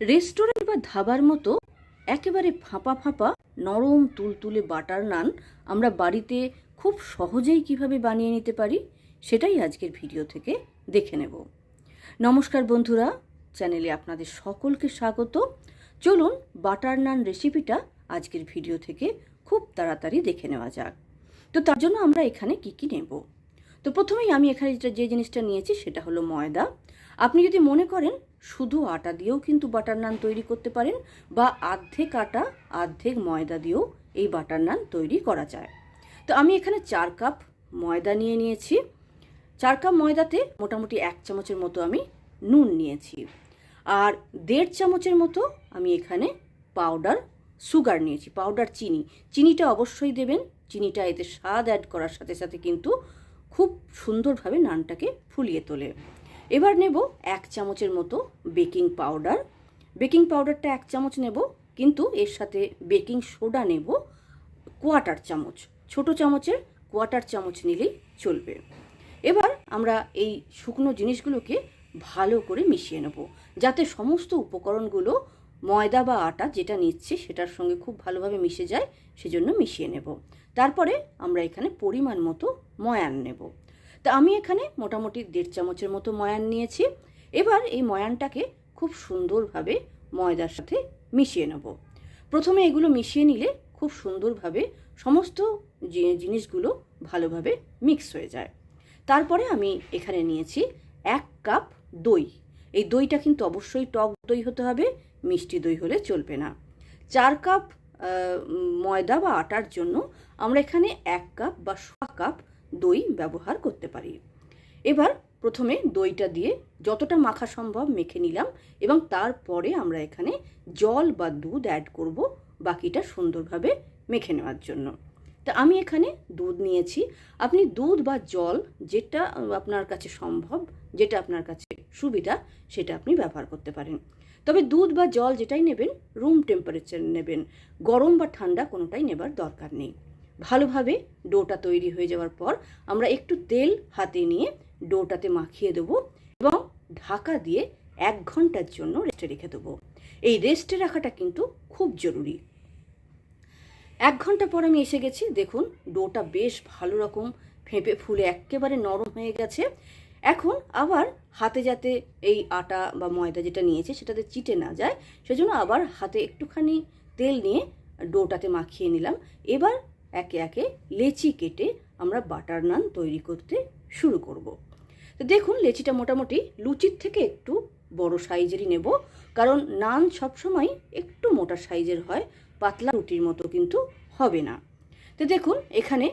Restaurant বা ধাবার মতো একেবারে ফাঁপা ফাঁপা, নরম তুলতুলে বাটার নান আমরা বাড়িতে খুব সহজেই কীভাবে বানিয়ে নিতে পারি সেটাই আজকের ভিডিও থেকে দেখে নেব। নমস্কার বন্ধুরা, চ্যানেলে আপনাদের সকলকে স্বাগত। চলুন বাটার নান রেসিপিটা আজকের ভিডিও থেকে খুব তাড়াতাড়ি দেখে নেওয়া যাক। তো তার জন্য আমরা এখানে কি কি নেব? তো প্রথমেই আমি এখানে যেটা যে জিনিসটা নিয়েছি সেটা হলো ময়দা। আপনি যদি মনে করেন শুধু আটা দিয়েও কিন্তু বাটার নান তৈরি করতে পারেন বা আর্ধেক আটা, আর্ধেক ময়দা দিয়েও এই বাটার নান তৈরি করা যায়। তো আমি এখানে চার কাপ ময়দা নিয়ে নিয়েছি। চার কাপ ময়দাতে মোটামুটি এক চামচের মতো আমি নুন নিয়েছি। আর দেড় চামচের মতো আমি এখানে পাউডার, সুগার নিয়েছি, পাউডার চিনি। চিনিটা অবশ্যই দেবেন। চিনিটা এতে স্বাদ অ্যাড করার সাথে সাথে কিন্তু খুব সুন্দরভাবে নানটাকে ফুলিয়ে তোলে। এবার নেব এক চামচের মতো বেকিং পাউডার। বেকিং পাউডারটা এক চামচ নেব, কিন্তু এর সাথে বেকিং সোডা নেব কোয়াটার চামচ। ছোট চামচের কোয়াটার চামচ নিলেই চলবে। এবার আমরা এই শুকনো জিনিসগুলোকে ভালো করে মিশিয়ে নেব, যাতে সমস্ত উপকরণগুলো ময়দা বা আটা যেটা নিচ্ছে সেটার সঙ্গে খুব ভালোভাবে মিশে যায়, সেজন্য মিশিয়ে নেব। তারপরে আমরা এখানে পরিমাণ মতো ময়ান নেব। তা আমি এখানে মোটামুটি দেড় চামচের মতো ময়ান নিয়েছি। এবার এই ময়ানটাকে খুব সুন্দরভাবে ময়দার সাথে মিশিয়ে নেব। প্রথমে এগুলো মিশিয়ে নিলে খুব সুন্দরভাবে সমস্ত জিনিসগুলো ভালোভাবে মিক্স হয়ে যায়। তারপরে আমি এখানে নিয়েছি এক কাপ দই। এই দইটা কিন্তু অবশ্যই টক দই হতে হবে, মিষ্টি দই হলে চলবে না। চার কাপ ময়দা বা আটার জন্য আমরা এখানে এক কাপ বা সোয়া কাপ দই ব্যবহার করতে পারি। এবার প্রথমে দইটা দিয়ে যতটা মাখা সম্ভব মেখে নিলাম এবং তারপরে আমরা এখানে জল বা দুধ অ্যাড করব বাকিটা সুন্দরভাবে মেখে নেওয়ার জন্য। তা আমি এখানে দুধ নিয়েছি। আপনি দুধ বা জল যেটা আপনার কাছে সম্ভব, যেটা আপনার কাছে সুবিধা, সেটা আপনি ব্যবহার করতে পারেন। তবে দুধ বা জল যেটাই নেবেন রুম টেম্পারেচার নেবেন, গরম বা ঠান্ডা কোনোটাই নেবার দরকার নেই। ভালোভাবে ডোটা তৈরি হয়ে যাওয়ার পর আমরা একটু তেল হাতে নিয়ে ডোটাতে মাখিয়ে দেবো এবং ঢাকা দিয়ে এক ঘণ্টার জন্য রেস্টে রেখে দেবো। এই রেস্টে রাখাটা কিন্তু খুব জরুরি। এক ঘণ্টা পর আমি এসে গেছি, দেখুন ডোটা বেশ ভালো রকম ফেঁপে ফুলে একেবারে নরম হয়ে গেছে। এখন আবার হাতে যাতে এই আটা বা ময়দা যেটা নিয়েছে সেটাতে চিটে না যায়, সেজন্য আবার হাতে একটুখানি তেল নিয়ে ডোটাতে মাখিয়ে নিলাম। এবার একে একে লেচি কেটে আমরা বাটার নান তৈরি করতে শুরু করব। তো দেখুন, লেচিটা মোটামুটি লুচির থেকে একটু বড় সাইজেরই নেব, কারণ নান সবসময় একটু মোটা সাইজের হয়, পাতলা রুটির মতো কিন্তু হবে না। তো দেখুন, এখানে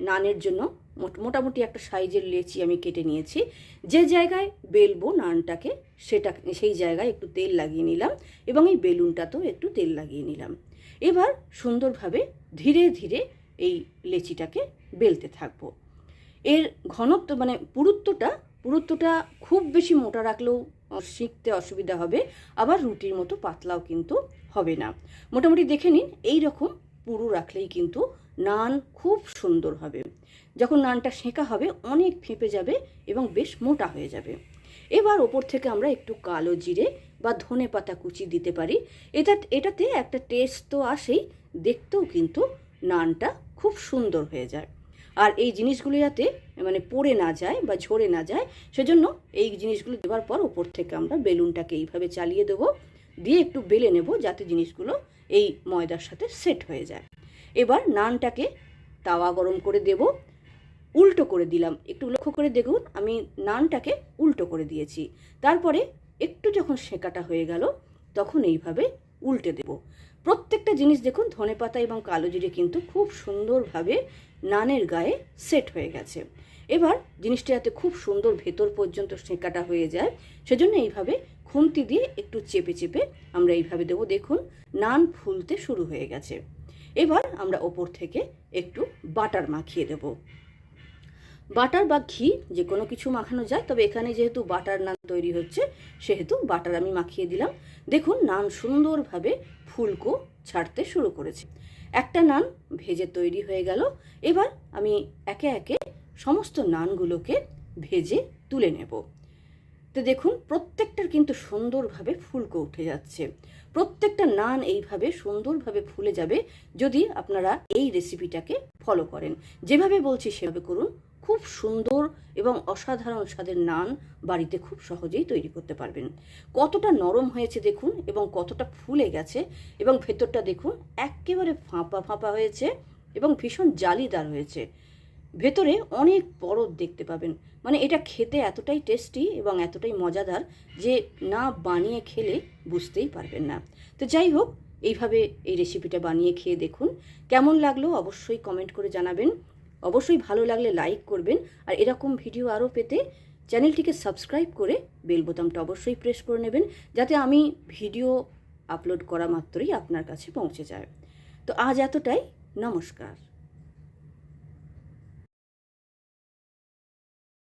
নানের জন্য মোট- মোটামুটি একটা সাইজের লেচি আমি কেটে নিয়েছি। যে জায়গায় বেলবো নানটাকে, সেটা, সেই জায়গায় একটু তেল লাগিয়ে নিলাম এবং এই বেলুনটাতেও একটু তেল লাগিয়ে নিলাম। এবার সুন্দরভাবে ধীরে ধীরে এই লেচিটাকে বেলতে থাকব। এর ঘনত্ব মানে পুরুত্বটা পুরুত্বটা খুব বেশি মোটা রাখলেও শিখতে অসুবিধা হবে, আবার রুটির মতো পাতলাও কিন্তু হবে না। মোটামুটি দেখে নিন, এই রকম পুরু রাখলেই কিন্তু নান খুব সুন্দর হবে। যখন নানটা সেঁকা হবে, অনেক ফেঁপে যাবে এবং বেশ মোটা হয়ে যাবে। এবার ওপর থেকে আমরা একটু কালো জিরে বা ধনে পাতা কুচি দিতে পারি। এটা, এটাতে একটা টেস্ট তো আসেই, দেখতেও কিন্তু নানটা খুব সুন্দর হয়ে যায়। আর এই জিনিসগুলো যাতে মানে পড়ে না যায় বা ঝরে না যায়, সেজন্য এই জিনিসগুলো দেওয়ার পর ওপর থেকে আমরা বেলুনটাকে এইভাবে চালিয়ে দেবো। দিয়ে একটু বেলে নেব যাতে জিনিসগুলো এই ময়দার সাথে সেট হয়ে যায়। এবার নানটাকে তাওয়া গরম করে দেব। উল্টো করে দিলাম। একটু লক্ষ্য করে দেখুন, আমি নানটাকে উল্টো করে দিয়েছি। তারপরে একটু যখন সেঁকাটা হয়ে গেল, তখন এইভাবে উল্টে দেব। প্রত্যেকটা জিনিস দেখুন ধনেপাতা এবং কালো জিরে কিন্তু খুব সুন্দরভাবে নানের গায়ে সেট হয়ে গেছে। এবার জিনিসটা যাতে খুব সুন্দর ভেতর পর্যন্ত সেঁকাটা হয়ে যায়, সেজন্য এইভাবে খুন্তি দিয়ে একটু চেপে চেপে আমরা এইভাবে দেবো। দেখুন, নান ফুলতে শুরু হয়ে গেছে। এবার আমরা ওপর থেকে একটু বাটার মাখিয়ে দেব। বাটার বা ঘি, যে কোনো কিছু মাখানো যায়, তবে এখানে যেহেতু বাটার নান তৈরি হচ্ছে, সেহেতু বাটার আমি মাখিয়ে দিলাম। দেখুন, নান সুন্দরভাবে ফুলকো ছাড়তে শুরু করেছে। একটা নান ভেজে তৈরি হয়ে গেল। এবার আমি একে একে সমস্ত নানগুলোকে ভেজে তুলে নেব। তো দেখুন, প্রত্যেকটার কিন্তু সুন্দরভাবে ফুলকো উঠে যাচ্ছে। প্রত্যেকটা নান এইভাবে সুন্দরভাবে ফুলে যাবে যদি আপনারা এই রেসিপিটাকে ফলো করেন। যেভাবে বলছি সেভাবে করুন। খুব সুন্দর এবং অসাধারণ স্বাদের নান বাড়িতে খুব সহজেই তৈরি করতে পারবেন। কতটা নরম হয়েছে দেখুন এবং কতটা ফুলে গেছে এবং ভেতরটা দেখুন একেবারে ফাঁপা ফাঁপা হয়েছে এবং ভীষণ জালিদার হয়েছে। ভেতরে অনেক পরত দেখতে পাবেন। মানে এটা খেতে এতটাই টেস্টি এবং এতটাই মজাদার যে না বানিয়ে খেলে বুঝতেই পারবেন না। তো যাই হোক, এইভাবে এই রেসিপিটা বানিয়ে খেয়ে দেখুন। কেমন লাগল অবশ্যই কমেন্ট করে জানাবেন। অবশ্যই ভালো লাগলে লাইক করবেন, আর এরকম ভিডিও আরও পেতে চ্যানেলটিকে সাবস্ক্রাইব করে বেল বোতামটা অবশ্যই প্রেস করে নেবেন, যাতে আমি ভিডিও আপলোড করা মাত্রই আপনার কাছে পৌঁছে যায়। তো আজ এতটাই, নমস্কার।